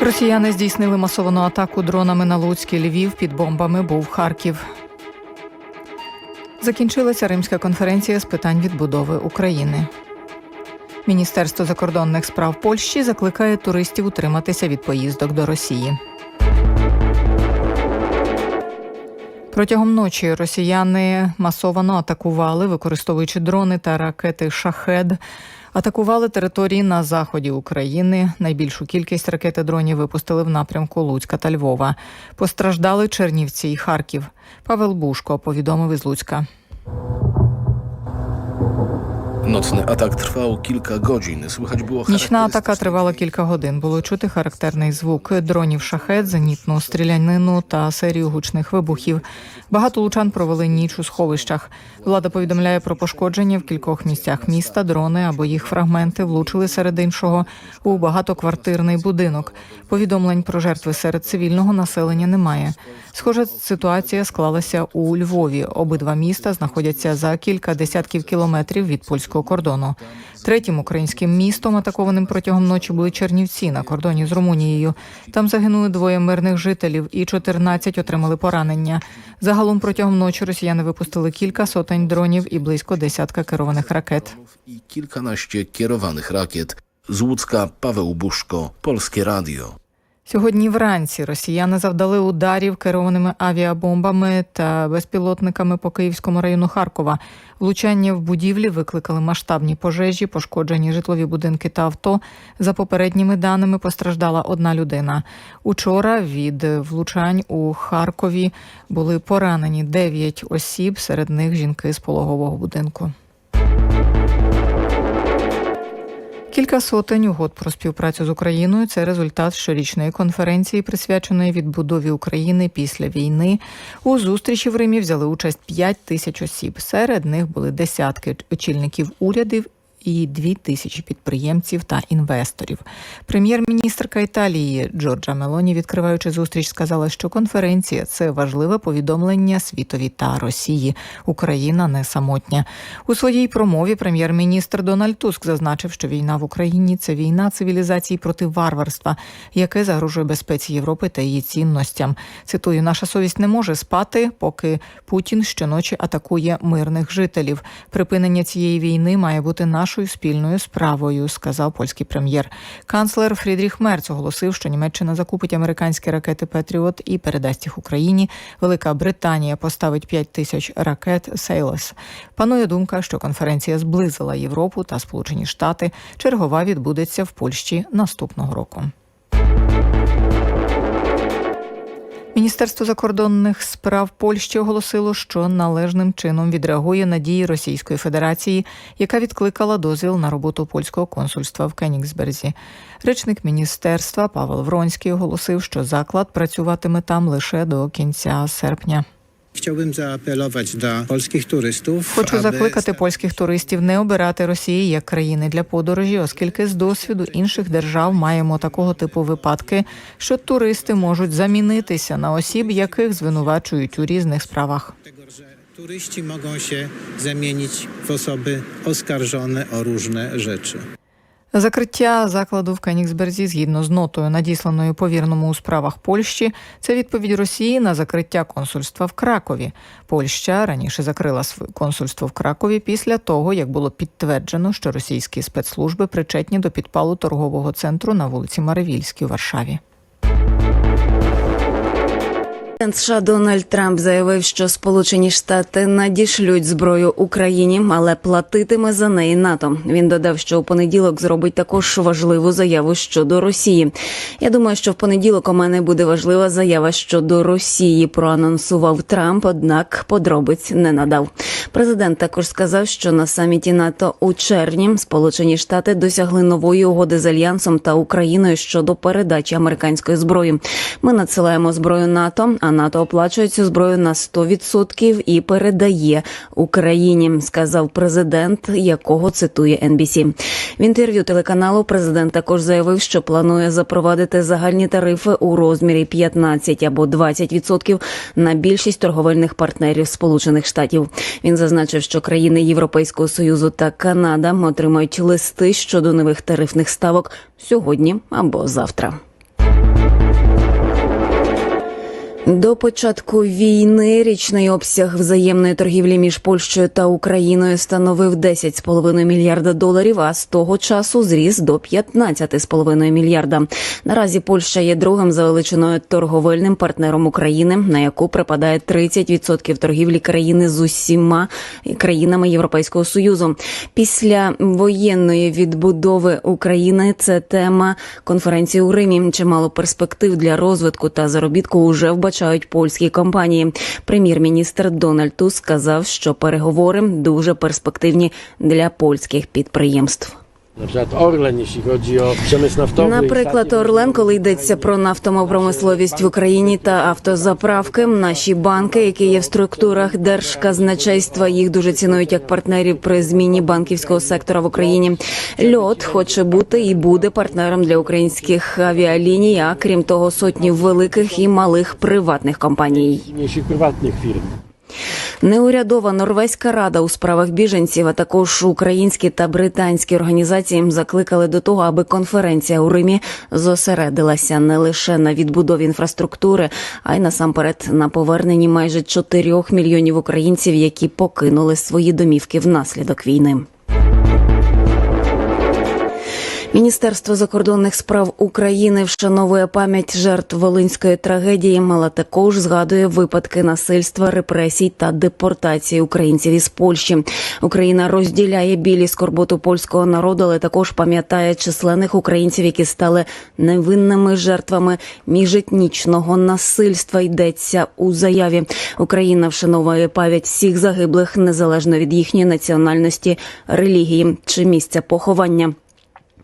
Росіяни здійснили масовану атаку дронами на Луцький Львів. Під бомбами був Харків. Закінчилася Римська конференція з питань відбудови України. Міністерство закордонних справ Польщі закликає туристів утриматися від поїздок до Росії. Протягом ночі росіяни масовано атакували, використовуючи дрони та ракети Шахед. Атакували території на заході України. Найбільшу кількість ракет і дронів випустили в напрямку Луцька та Львова. Постраждали Чернівці і Харків. Павел Бушко повідомив із Луцька. Nocny atak trwał kilka godzin. Słychać Нічна атака тривала кілька годин. Було чути характерний звук дронів шахет, зенітну стрілянину та серію гучних вибухів. Багато лучан провели ніч у сховищах. Влада повідомляє про пошкодження в кількох місцях міста. Дрони або їх фрагменти влучили серед іншого у багатоквартирний будинок. Повідомлень про жертви серед цивільного населення немає. Схожа ситуація склалася у Львові. Обидва міста знаходяться за кілька десятків кілометрів від польського кордону. Третім українським містом, атакованим протягом ночі, були Чернівці на кордоні з Румунією. Там загинули двоє мирних жителів і 14 отримали поранення. Загалом протягом ночі росіяни випустили кілька сотень дронів і близько десятка керованих ракет. i kilkanaście kierowanych rakiet. Z Łódzka Paweł Buszko, Polskie Radio. Сьогодні вранці росіяни завдали ударів керованими авіабомбами та безпілотниками по Київському району Харкова. Влучання в будівлі викликали масштабні пожежі, пошкоджені житлові будинки та авто. За попередніми даними постраждала одна людина. Учора від влучань у Харкові були поранені 9 осіб, серед них жінки з пологового будинку. Кілька сотень угод про співпрацю з Україною це результат щорічної конференції, присвяченої відбудові України після війни. У зустрічі в Римі взяли участь 5 тисяч осіб. Серед них були десятки очільників урядів. І дві тисячі підприємців та інвесторів. Прем'єр-міністрка Італії Джорджа Мелоні, відкриваючи зустріч, сказала, що конференція це важливе повідомлення світові та Росії. Україна не самотня. У своїй промові прем'єр-міністр Дональд Туск зазначив, що війна в Україні це війна цивілізації проти варварства, яке загрожує безпеці Європи та її цінностям. Цитую, наша совість не може спати, поки Путін щоночі атакує мирних жителів. Припинення цієї війни має бути нашою спільною справою, сказав польський прем'єр. Канцлер Фрідріх Мерц оголосив, що Німеччина закупить американські ракети Петріот і передасть їх Україні. Велика Британія поставить 5 тисяч ракет Сейлес. Панує думка, що конференція зблизила Європу та Сполучені Штати. Чергова відбудеться в Польщі наступного року. Міністерство закордонних справ Польщі оголосило, що належним чином відреагує на дії Російської Федерації, яка відкликала дозвіл на роботу польського консульства в Кенігсберзі. Речник міністерства Павел Вронський оголосив, що заклад працюватиме там лише до кінця серпня. Chciałbym zaapelować do polskich turystów. Хочу закликати польських туристів не обирати Росії як країни для подорожі, оскільки з досвіду інших держав маємо такого типу випадки, що туристи можуть замінитися на осіб, яких звинувачують у різних справах. turyści mogą się zamienić w osoby oskarżone o różne rzeczy. Закриття закладу в Кенігсберзі згідно з нотою, надісланою повірному у справах Польщі, це відповідь Росії на закриття консульства в Кракові. Польща раніше закрила своє консульство в Кракові після того, як було підтверджено, що російські спецслужби причетні до підпалу торгового центру на вулиці Маревільській у Варшаві. Президент США Дональд Трамп заявив, що Сполучені Штати надішлють зброю Україні, але платитиме за неї НАТО. Він додав, що у понеділок зробить також важливу заяву щодо Росії. Я думаю, що в понеділок у мене буде важлива заява щодо Росії. Проанонсував Трамп, однак подробиць не надав. Президент також сказав, що на саміті НАТО у червні Сполучені Штати досягли нової угоди з альянсом та Україною щодо передачі американської зброї. Ми надсилаємо зброю НАТО, а НАТО оплачує цю зброю на 100% і передає Україні, сказав президент, якого цитує NBC. В інтерв'ю телеканалу президент також заявив, що планує запровадити загальні тарифи у розмірі 15 або 20% на більшість торговельних партнерів Сполучених Штатів. Він зазначив, що країни Європейського союзу та Канада отримають листи щодо нових тарифних ставок сьогодні або завтра. До початку війни річний обсяг взаємної торгівлі між Польщею та Україною становив 10,5 мільярда доларів, а з того часу зріс до 15,5 мільярда. Наразі Польща є другим за величиною торговельним партнером України, на яку припадає 30% торгівлі країни з усіма країнами Європейського союзу. Після воєнної відбудови України це тема конференції у Римі. Чимало перспектив для розвитку та заробітку уже вбачають польські компанії. Прем'єр-міністр Дональд Туск сказав, що переговори дуже перспективні для польських підприємств. Orlen, jeśli chodzi o przemysł naftowy. Наприклад, Орлен, коли йдеться про нафтову промисловість в Україні та автозаправки, наші банки, які є в структурах держказначейства, їх дуже цінують як партнерів при зміні банківського сектора в Україні. Льот хоче бути і буде партнером для українських авіаліній. А крім того, сотні великих і малих приватних компаній. prywatnych firm. Неурядова норвезька рада у справах біженців, а також українські та британські організації закликали до того, аби конференція у Римі зосередилася не лише на відбудові інфраструктури, а й насамперед на поверненні майже 4 мільйонів українців, які покинули свої домівки внаслідок війни. Міністерство закордонних справ України вшановує пам'ять жертв волинської трагедії, але також згадує випадки насильства, репресій та депортації українців із Польщі. Україна розділяє білі скорботу польського народу, але також пам'ятає численних українців, які стали невинними жертвами міжетнічного насильства. Йдеться у заяві. Україна вшановує пам'ять всіх загиблих незалежно від їхньої національності, релігії чи місця поховання.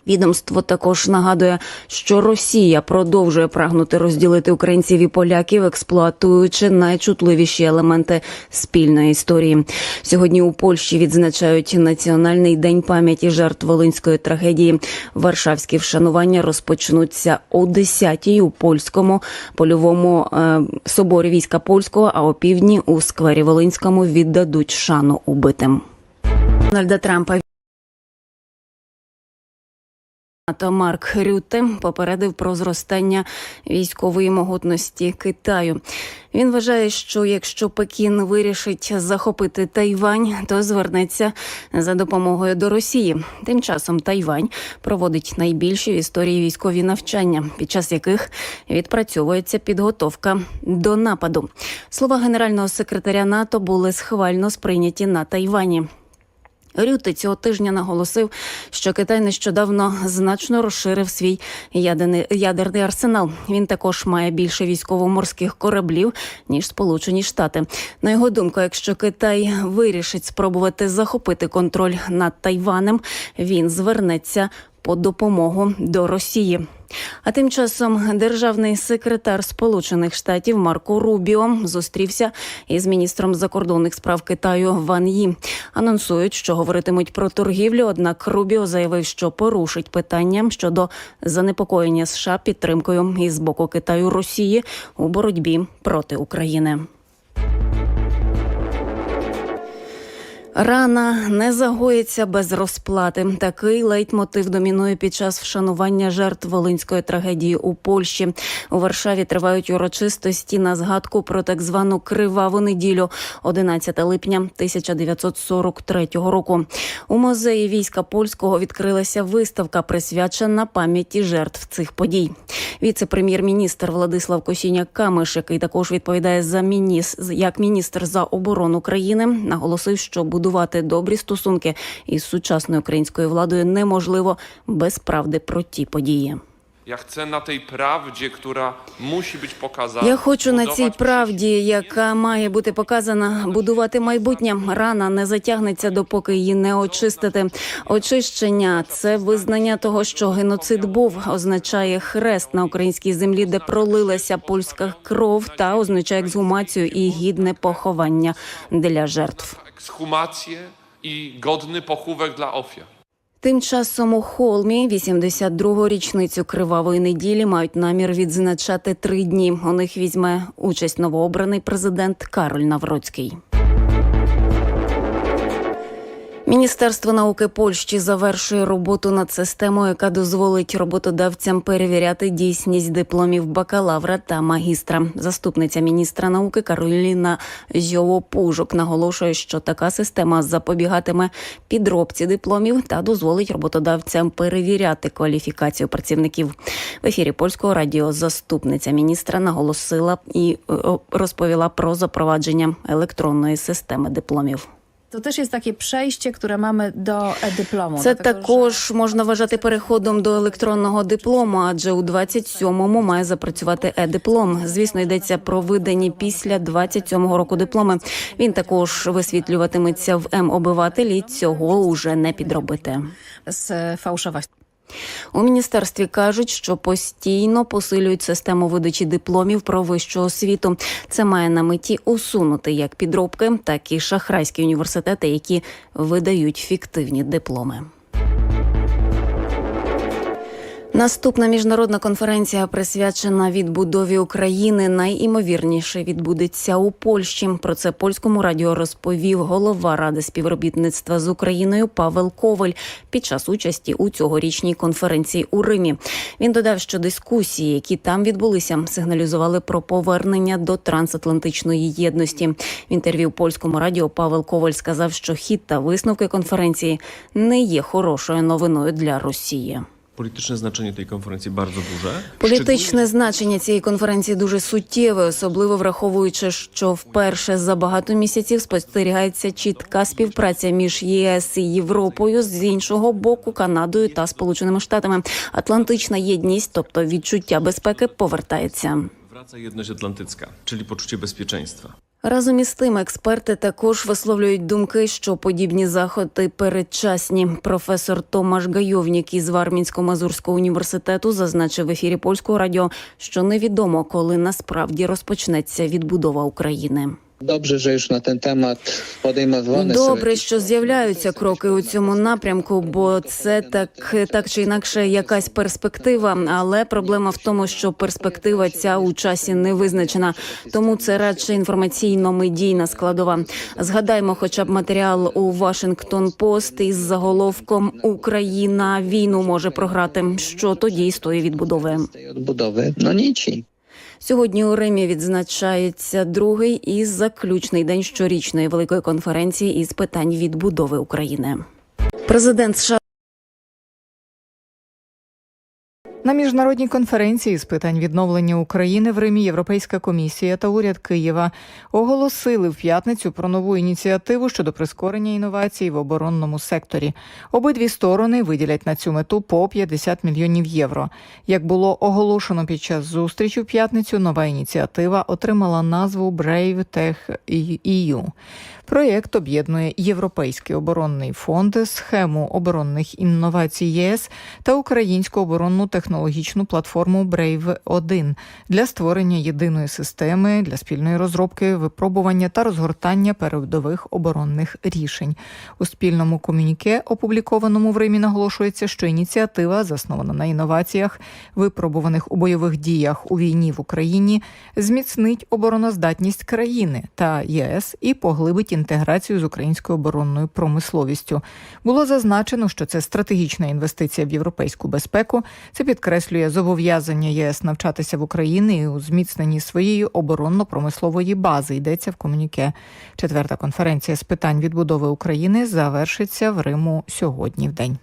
Відомство також нагадує, що Росія продовжує прагнути розділити українців і поляків, експлуатуючи найчутливіші елементи спільної історії. Сьогодні у Польщі відзначають національний день пам'яті жертв волинської трагедії. Варшавські вшанування розпочнуться о 10-й у польському польовому е, соборі війська польського, а о півдні у сквері Волинському віддадуть шану убитим. Дональда Трампа НАТО Марк Рютте попередив про зростання військової могутності Китаю. Він вважає, що якщо Пекін вирішить захопити Тайвань, то звернеться за допомогою до Росії. Тим часом Тайвань проводить найбільші в історії військові навчання, під час яких відпрацьовується підготовка до нападу. Слова генерального секретаря НАТО були схвально сприйняті на Тайвані. Рюти цього тижня наголосив, що Китай нещодавно значно розширив свій ядерний, ядерний арсенал. Він також має більше військово-морських кораблів ніж Сполучені Штати. На його думку, якщо Китай вирішить спробувати захопити контроль над Тайванем, він звернеться по допомогу до Росії. А тим часом державний секретар Сполучених Штатів Марко Рубіо зустрівся із міністром закордонних справ Китаю Ван Ї. Анонсують, що говоритимуть про торгівлю. Однак Рубіо заявив, що порушить питання щодо занепокоєння США підтримкою із боку Китаю Росії у боротьбі проти України. Рана не загоїться без розплати. Такий лейтмотив домінує під час вшанування жертв волинської трагедії у Польщі. У Варшаві тривають урочистості на згадку про так звану криваву неділю, 11 липня 1943 року. У музеї війська польського відкрилася виставка, присвячена пам'яті жертв цих подій. Віце-прем'єр-міністр Владислав Косіняк Камиш, який також відповідає за мініс як міністр за оборону країни, наголосив, що будувати добрі стосунки із сучасною українською владою неможливо без правди про ті події. Ja chcę na tej prawdzie, która musi być pokazana. Я хочу на цій правді, яка має бути показана, будувати майбутнє. Рана не затягнеться, допоки її не очистити. Очищення це визнання того, що геноцид був, означає хрест на українській землі, де пролилася польська кров, та означає ексгумацію і гідне поховання для жертв. Ekshumację i godny pochówek dla ofiar. Тим часом у Холмі 82-го річницю кривавої неділі мають намір відзначати три дні. У них візьме участь новообраний президент Кароль Навроцький. Міністерство науки Польщі завершує роботу над системою, яка дозволить роботодавцям перевіряти дійсність дипломів бакалавра та магістра. Заступниця міністра науки Кароліна Зьовопужок наголошує, що така система запобігатиме підробці дипломів та дозволить роботодавцям перевіряти кваліфікацію працівників. В ефірі польського радіо заступниця міністра наголосила і е, розповіла про запровадження електронної системи дипломів. To też jest takie przejście, które mamy do e-dyplomu. Це dlatego, że- також можна вважати переходом до електронного диплому, адже у 27-му має запрацювати е-диплом. Звісно, йдеться про видані після 27-го року дипломи. Він також висвітлюватиметься в М-обивателі. Цього уже не підробити. sfałszować. У міністерстві кажуть, що постійно посилюють систему видачі дипломів про вищу освіту. Це має на меті усунути як підробки, так і шахрайські університети, які видають фіктивні дипломи. Наступна міжнародна конференція присвячена відбудові України. Найімовірніше відбудеться у Польщі. Про це польському радіо розповів голова ради співробітництва з Україною Павел Коваль під час участі у цьогорічній конференції у Римі. Він додав, що дискусії, які там відбулися, сигналізували про повернення до трансатлантичної єдності. В інтерв'ю польському радіо Павел Коваль сказав, що хід та висновки конференції не є хорошою новиною для Росії. Polityczne znaczenie tej konferencji bardzo duże. Політичне значення цієї конференції дуже суттєве, особливо враховуючи, що вперше за багато місяців спостерігається чітка співпраця між єС і Європою з іншого боку Канадою та Сполученими Штатами. Атлантична єдність, тобто відчуття безпеки, повертається. Wraca jedność atlantycka, czyli poczucie bezpieczeństwa. Разом із тим, експерти також висловлюють думки, що подібні заходи передчасні. Професор Томаш Гайовнік із Вармінсько-Мазурського університету зазначив в ефірі польського радіо, що невідомо, коли насправді розпочнеться відбудова України. Dobrze, że już na ten temat podejmowane Добре, що з'являються кроки у цьому напрямку, бо це так, так чи інакше якась перспектива. Але проблема в тому, що перспектива ця у часі не визначена, тому це радше інформаційно-медійна складова. Згадаймо, хоча б матеріал у Вашингтон Пост із заголовком Україна війну може програти. Що тоді з тої відбудови? odbudowy. No nici. Сьогодні у Римі відзначається другий і заключний день щорічної великої конференції із питань відбудови України. Президент США На міжнародній конференції з питань відновлення України в Римі Європейська комісія та уряд Києва оголосили в п'ятницю про нову ініціативу щодо прискорення інновацій в оборонному секторі. Обидві сторони виділять на цю мету по 50 мільйонів євро. Як було оголошено під час зустрічі в п'ятницю, нова ініціатива отримала назву Brave Tech EU. Проєкт об'єднує Європейський оборонний фонд, схему оборонних інновацій ЄС та українську оборонну технологічну платформу Brave 1 для створення єдиної системи для спільної розробки, випробування та розгортання передових оборонних рішень. У спільному комюніке, опублікованому в Римі, наголошується, що ініціатива, заснована на інноваціях, випробуваних у бойових діях у війні в Україні, зміцнить обороноздатність країни та ЄС і поглибить інтеграцію з українською оборонною промисловістю. Було зазначено, що це стратегічна інвестиція в європейську безпеку. Це підкреслює зобов'язання ЄС навчатися в Україні у зміцненні своєї оборонно-промислової бази. Йдеться в комуніке. Четверта конференція з питань відбудови України завершиться в Риму сьогодні в день.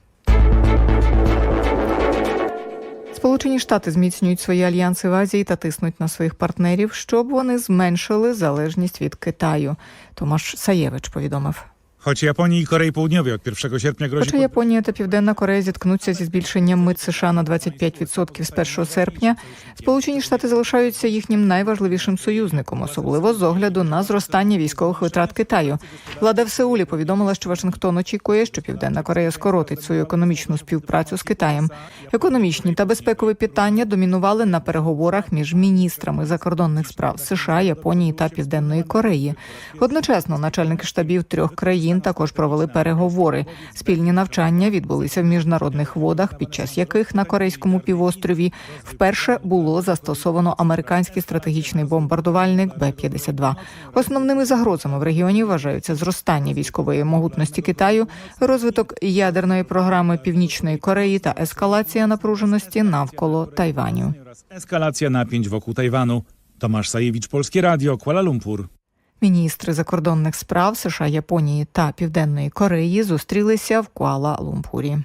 Сполучені Штати зміцнюють свої альянси в Азії та тиснуть на своїх партнерів, щоб вони зменшили залежність від Китаю. Томаш Саєвич повідомив. Choć Japonii i Korei Południowej od 1 sierpnia grozi Хоча Японія та Південна Корея зіткнуться зі збільшенням мит США на 25% з 1 серпня, Сполучені Штати залишаються їхнім найважливішим союзником, особливо з огляду на зростання військових витрат Китаю. Влада в Сеулі повідомила, що Вашингтон очікує, що Південна Корея скоротить свою економічну співпрацю з Китаєм. Економічні та безпекові питання домінували на переговорах між міністрами закордонних справ США, Японії та Південної Кореї. Одночасно начальники штабів трьох країн країн також провели переговори. Спільні навчання відбулися в міжнародних водах, під час яких на корейському півострові вперше було застосовано американський стратегічний бомбардувальник Б-52. Основними загрозами в регіоні вважаються зростання військової могутності Китаю, розвиток ядерної програми Північної Кореї та ескалація напруженості навколо Тайваню. Eskalacja napięć wokół Tajwanu. Tomasz Sajewicz, Polskie Radio, Kuala Lumpur. Міністри закордонних справ США, Японії та Південної Кореї зустрілися в Куала-Лумпурі.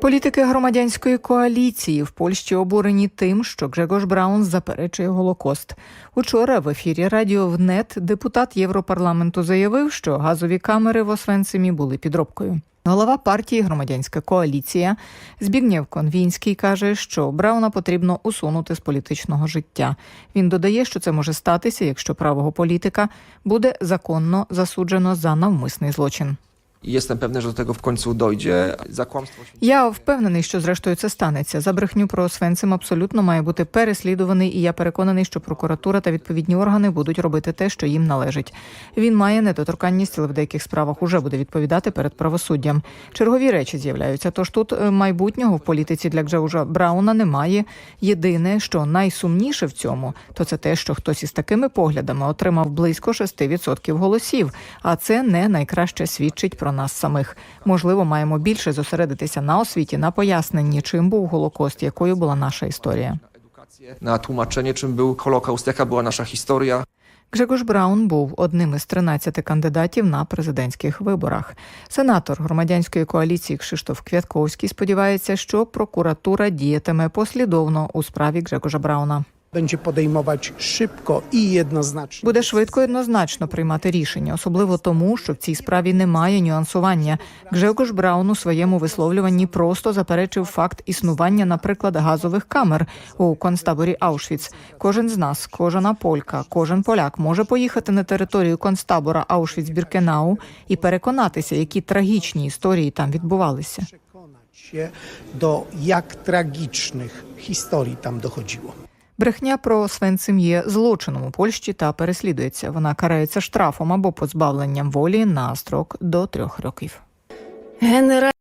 Політики громадянської коаліції в Польщі обурені тим, що Гжегош Браун заперечує Голокост. Учора в ефірі Радіо ВНЕТ депутат Європарламенту заявив, що газові камери в Освенцимі були підробкою. Голова партії Громадянська коаліція Збігнєв Конвінський каже, що Брауна потрібно усунути з політичного життя. Він додає, що це може статися, якщо правого політика буде законно засуджено за навмисний злочин. Jestem pewny, że do tego w końcu dojdzie. Za kłamstwo Я впевнений, що зрештою це станеться. За брехню про Освенцим абсолютно має бути переслідуваний, і я переконаний, що прокуратура та відповідні органи будуть робити те, що їм належить. Він має недоторканність, але в деяких справах уже буде відповідати перед правосуддям. Чергові речі з'являються. Тож тут майбутнього в політиці для Джеужа Брауна немає. Єдине, що найсумніше в цьому, то це те, що хтось із такими поглядами отримав близько 6% голосів. А це не найкраще свідчить про нас самих. Можливо, маємо більше зосередитися на освіті, на поясненні, чим був голокост, якою була наша історія. na tłumaczenie, czym był Holokaust, jaka była nasza historia. Гжегош Браун був одним із 13 кандидатів на президентських виборах. Сенатор громадянської коаліції Кшиштоф Квятковський сподівається, що прокуратура діятиме послідовно у справі Гжегожа Брауна. Będzie podejmować szybko i jednoznacznie. Буде швидко і однозначно приймати рішення, особливо тому, що в цій справі немає нюансування. Гжегош Браун у своєму висловлюванні просто заперечив факт існування, наприклад, газових камер у концтаборі Аушвіц. Кожен з нас, кожна полька, кожен поляк може поїхати на територію концтабора Аушвіц-Біркенау і переконатися, які трагічні історії там відбувалися. Do jak tragicznych historii tam dochodziło. Брехня про Свенцим є злочином у Польщі та переслідується. Вона карається штрафом або позбавленням волі на строк до трьох років. Генерал